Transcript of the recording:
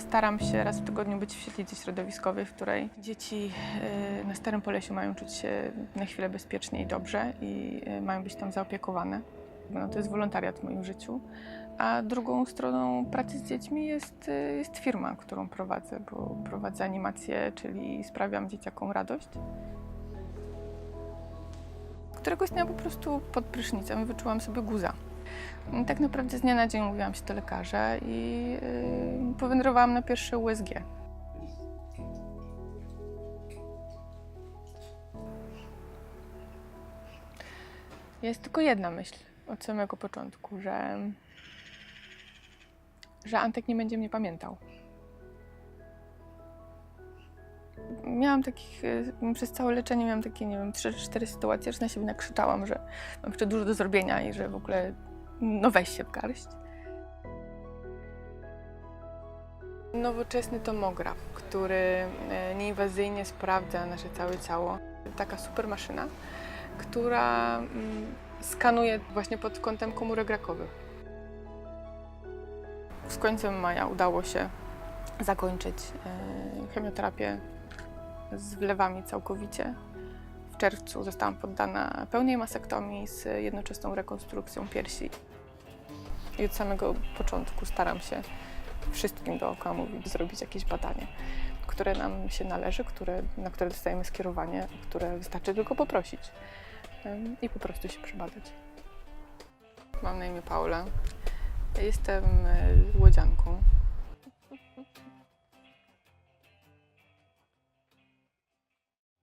Staram się raz w tygodniu być w świetlicy środowiskowej, w której dzieci e, na Starym Polesiu mają czuć się na chwilę bezpiecznie i dobrze i e, mają być tam zaopiekowane. No, to jest wolontariat w moim życiu. A drugą stroną pracy z dziećmi jest, e, jest firma, którą prowadzę, bo prowadzę animację, czyli sprawiam dzieciakom radość. Któregoś dnia po prostu pod prysznicem wyczułam sobie guza. I Tak naprawdę z dnia na dzień mówiłam się do lekarza i yy, powędrowałam na pierwsze USG. Jest tylko jedna myśl od samego początku, że, że Antek nie będzie mnie pamiętał. Miałam takich, y, przez całe leczenie miałam takie, nie wiem, 3-4 sytuacje, że na siebie nakrzyczałam, że mam jeszcze dużo do zrobienia i że w ogóle no weź się w garść. Nowoczesny tomograf, który e, nieinwazyjnie sprawdza nasze całe ciało. Taka super maszyna, która mm, skanuje właśnie pod kątem komórek rakowych. Z końcem maja udało się zakończyć e, chemioterapię z wlewami całkowicie. W czerwcu zostałam poddana pełnej masektomii z jednoczesną rekonstrukcją piersi. I od samego początku staram się wszystkim dookoła mówić, zrobić jakieś badanie, które nam się należy, które, na które dostajemy skierowanie, które wystarczy tylko poprosić i po prostu się przebadać. Mam na imię Paula. Jestem e, łodzianką.